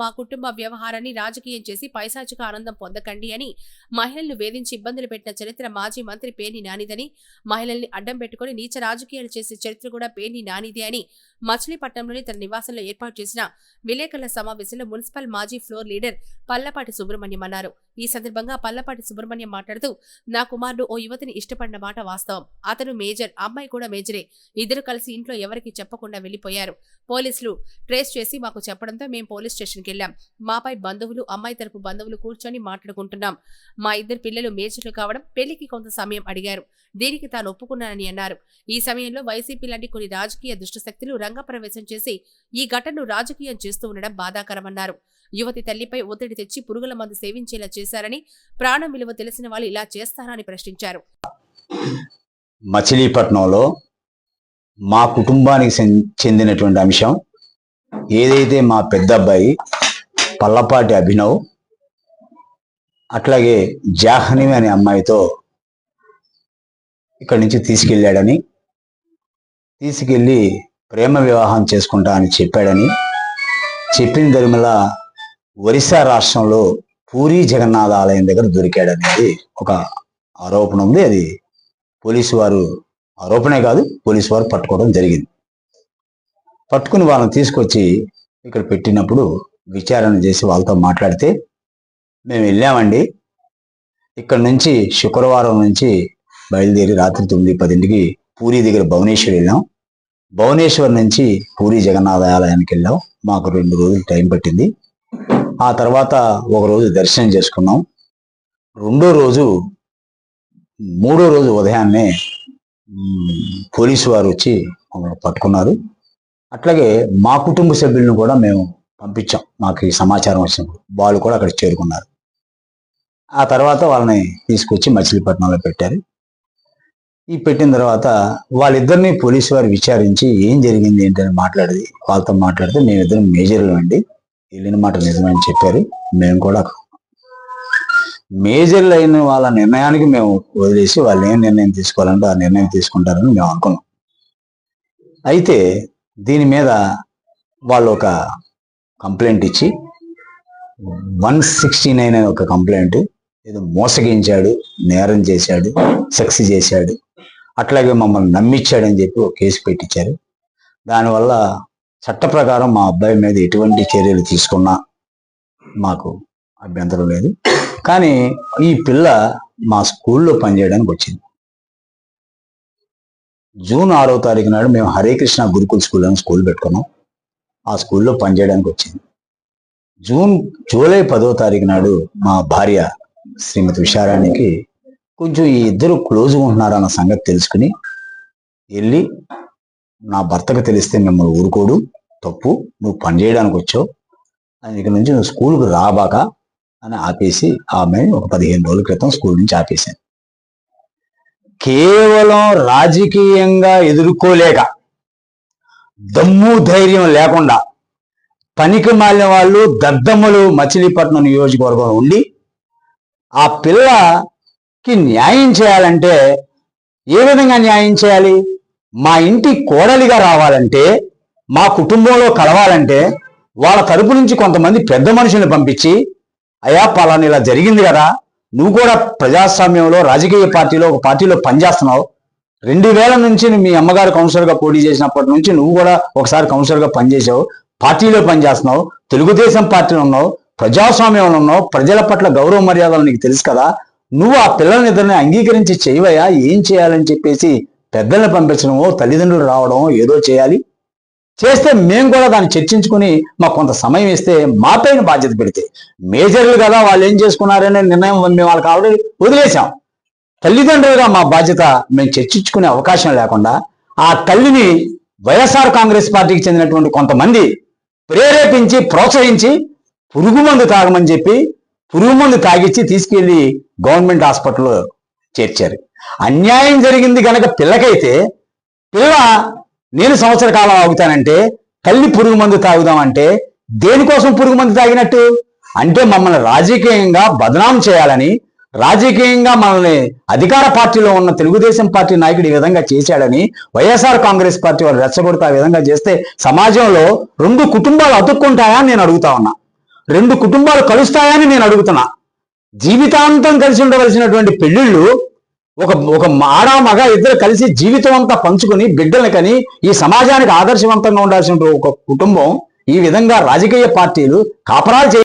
మా కుటుంబ వ్యవహారాన్ని రాజకీయం చేసి పైశాచిక ఆనందం పొందకండి అని మహిళలను వేధించి ఇబ్బందులు పెట్టిన చరిత్ర మాజీ మంత్రి పేర్ని నానిదని మహిళల్ని అడ్డం పెట్టుకుని నీచ రాజకీయాలు చేసే చరిత్ర కూడా పేర్ని నానిదే అని మచిలీపట్నంలోని తన నివాసంలో ఏర్పాటు చేసిన విలేకరుల సమావేశంలో మున్సిపల్ మాజీ ఫ్లోర్ లీడర్ పల్లపాటి సుబ్రహ్మణ్యం అన్నారు. ఈ సందర్భంగా పల్లపాటి సుబ్రహ్మణ్యం మాట్లాడుతూ నా కుమారుడు ఓ యువతిని ఇష్టపడిన మాట వాస్తవం. అతను మేజర్ అమ్మాయి కూడా మేజరే. ఇద్దరు కలిసి ఇంట్లో ఎవరికి చెప్పకుండా వెళ్ళిపోయారు పోలీసులు ట్రేస్ చేసి మాకు చెప్పడంతో మేము పోలీస్ స్టేషన్కి వెళ్ళాం. మాపై బంధువులు అమ్మాయి తరపు బంధువులు కూర్చొని మాట్లాడుకుంటున్నాం. మా ఇద్దరు పిల్లలు మేజర్లు కావడం పెళ్ళికి కొంత సమయం అడిగారు. దీనికి తాను ఒప్పుకున్నానని అన్నారు. ఈ సమయంలో వైసీపీ లాంటి కొన్ని రాజకీయ దుష్టశక్తులు రంగప్రవేశం చేసి ఈ ఘటనను రాజకీయం చేస్తూ ఉండడం బాధాకరమన్నారు. యువతి తల్లిపై ఒత్తిడి తెచ్చి పురుగుల మందు సేవించేలా చేశారని ప్రాణం విలువ తెలిసిన వాళ్ళు ఇలా చేస్తారని ప్రశ్నించారు. మచిలీపట్నంలో మా కుటుంబానికి చెందినటువంటి అంశం ఏదైతే మా పెద్ద అబ్బాయి పల్లపాటి అభినవ్ అట్లాగే జాహ్నవి అనే అమ్మాయితో ఇక్కడి నుంచి తీసుకెళ్ళాడని తీసుకెళ్ళి ప్రేమ వివాహం చేసుకుంటా అని చెప్పాడని చెప్పిన ధర్మల ఒరిస్సా రాష్ట్రంలో పూరి జగన్నాథ ఆలయం దగ్గర దొరికాడనేది ఒక ఆరోపణ ఉంది. అది పోలీసు వారు ఆరోపణే కాదు పోలీసు వారు పట్టుకోవడం జరిగింది. పట్టుకుని వాళ్ళని తీసుకొచ్చి ఇక్కడ పెట్టినప్పుడు విచారణ చేసి వాళ్ళతో మాట్లాడితే మేము వెళ్ళామండి. ఇక్కడ నుంచి శుక్రవారం నుంచి బయలుదేరి రాత్రి తొమ్మిది పదింటికి పూరి దగ్గర భువనేశ్వర్ వెళ్ళాం. భువనేశ్వర్ నుంచి పూరి జగన్నాథ ఆలయానికి వెళ్ళాం. మాకు రెండు రోజులు టైం పట్టింది. ఆ తర్వాత ఒక రోజు దర్శనం చేసుకున్నాం. రెండో రోజు మూడో రోజు ఉదయాన్నే పోలీసు వారు వచ్చి మమ్మల్ని పట్టుకున్నారు. అట్లాగే మా కుటుంబ సభ్యులను కూడా మేము పంపించాం. మాకు ఈ సమాచారం వచ్చినప్పుడు వాళ్ళు కూడా అక్కడ చేరుకున్నారు. ఆ తర్వాత వాళ్ళని తీసుకొచ్చి మచిలీపట్నంలో పెట్టారు. ఈ పెట్టిన తర్వాత వాళ్ళిద్దరిని పోలీసు వారు విచారించి ఏం జరిగింది ఏంటని మాట్లాడేది వాళ్ళతో మాట్లాడితే మేమిద్దరం మేజర్లు అండి. వెళ్ళిన మాట నిజమని చెప్పారు. మేము కూడా మేజర్లు అయిన వాళ్ళ నిర్ణయానికి మేము వదిలేసి వాళ్ళు ఏం నిర్ణయం తీసుకోవాలంటే ఆ నిర్ణయం తీసుకుంటారని మేము అనుకున్నాం. అయితే దీని మీద వాళ్ళు ఒక కంప్లైంట్ ఇచ్చి వన్ సిక్స్టీ నైన్ అనే ఒక కంప్లైంట్ ఏదో మోసగించాడు నేరం చేశాడు సెక్స్ చేశాడు అట్లాగే మమ్మల్ని నమ్మించాడని చెప్పి ఒక కేసు పెట్టించారు. దానివల్ల చట్ట ప్రకారం మా అబ్బాయి మీద ఎటువంటి చర్యలు తీసుకున్నా మాకు అభ్యంతరం లేదు. కానీ ఈ పిల్ల మా స్కూల్లో పనిచేయడానికి వచ్చింది. జూన్ ఆరో తారీఖు నాడు మేము హరే కృష్ణ గురుకుల్ స్కూల్ అని స్కూల్ పెట్టుకున్నాం. ఆ స్కూల్లో పనిచేయడానికి వచ్చింది. జూన్ జూలై పదో తారీఖు నాడు మా భార్య శ్రీమతి విశారానికి కొంచెం ఈ ఇద్దరు క్లోజ్గా ఉంటున్నారన్న సంగతి తెలుసుకుని వెళ్ళి నా భర్తకు తెలిస్తే మిమ్మల్ని ఊరుకోడు. తప్పు. నువ్వు పని చేయడానికి వచ్చావు. అని ఇక నుంచి నువ్వు స్కూల్కి రాబాక అని ఆపేసి ఆమె ఒక పదిహేను రోజుల క్రితం స్కూల్ నుంచి ఆపేశాను. కేవలం రాజకీయంగా ఎదుర్కోలేక దమ్ము ధైర్యం లేకుండా పనికి మాలిన వాళ్ళు దద్దమ్మలు మచిలీపట్నం నియోజకవర్గంలో ఉండి ఆ పిల్లకి న్యాయం చేయాలంటే ఏ విధంగా న్యాయం చేయాలి? మా ఇంటి కోడలిగా రావాలంటే మా కుటుంబంలో కలవాలంటే వాళ్ళ తరపు నుంచి కొంతమంది పెద్ద మనుషుల్ని పంపించి అయా పలానా ఇలా జరిగింది కదా నువ్వు కూడా ప్రజాస్వామ్యంలో రాజకీయ పార్టీలో ఒక పార్టీలో పనిచేస్తున్నావు. రెండు వేల నుంచి మీ అమ్మగారు కౌన్సిలర్గా పోటీ చేసినప్పటి నుంచి నువ్వు కూడా ఒకసారి కౌన్సిలర్గా పనిచేసావు పార్టీలో పనిచేస్తున్నావు తెలుగుదేశం పార్టీలో ఉన్నావు ప్రజాస్వామ్యంలో ఉన్నావు ప్రజల పట్ల గౌరవ మర్యాదలు నీకు తెలుసు కదా నువ్వు ఆ పిల్లల్ని ఇద్దరిని అంగీకరించి చేయవయ్యా ఏం చేయాలని చెప్పేసి పెద్దల్ని పంపించడమో తల్లిదండ్రులు రావడం ఏదో చేయాలి. చేస్తే మేము కూడా దాన్ని చర్చించుకుని మాకు కొంత సమయం ఇస్తే మాపైన బాధ్యత పెడితే. మేజర్లు కదా వాళ్ళు ఏం చేసుకున్నారనే నిర్ణయం మేము వాళ్ళకి ఆల్రెడీ వదిలేశాం. తల్లిదండ్రులుగా మా బాధ్యత మేము చర్చించుకునే అవకాశం లేకుండా ఆ తల్లిని వైఎస్ఆర్ కాంగ్రెస్ పార్టీకి చెందినటువంటి కొంతమంది ప్రేరేపించి ప్రోత్సహించి పురుగు మందు తాగమని చెప్పి పురుగు మందు తాగిచ్చి తీసుకెళ్ళి గవర్నమెంట్ హాస్పిటల్లో చేర్చారు. అన్యాయం జరిగింది కనుక పిల్లకైతే పిల్ల నేను సంవత్సర కాలం ఆగుతానంటే తల్లి పురుగు మందు తాగుదామంటే దేనికోసం పురుగు మందు తాగినట్టు? అంటే మమ్మల్ని రాజకీయంగా బదనాం చేయాలని రాజకీయంగా మనల్ని అధికార పార్టీలో ఉన్న తెలుగుదేశం పార్టీ నాయకుడు ఈ విధంగా చేశాడని వైఎస్ఆర్ కాంగ్రెస్ పార్టీ వాళ్ళు రెచ్చగొడతా విధంగా చేస్తే సమాజంలో రెండు కుటుంబాలు అతుక్కుంటాయా నేను అడుగుతా ఉన్నా. రెండు కుటుంబాలు కలుస్తాయని నేను అడుగుతున్నా. జీవితాంతం కలిసి ఉండవలసినటువంటి పెళ్ళిళ్ళు ఒక ఒక ఆడ మగ ఇద్దరు కలిసి జీవితం అంతా పంచుకుని బిడ్డల్ని కని ఈ సమాజానికి ఆదర్శవంతంగా ఉండాల్సిన ఒక కుటుంబం ఈ విధంగా రాజకీయ పార్టీలు కాపరాలు చేయ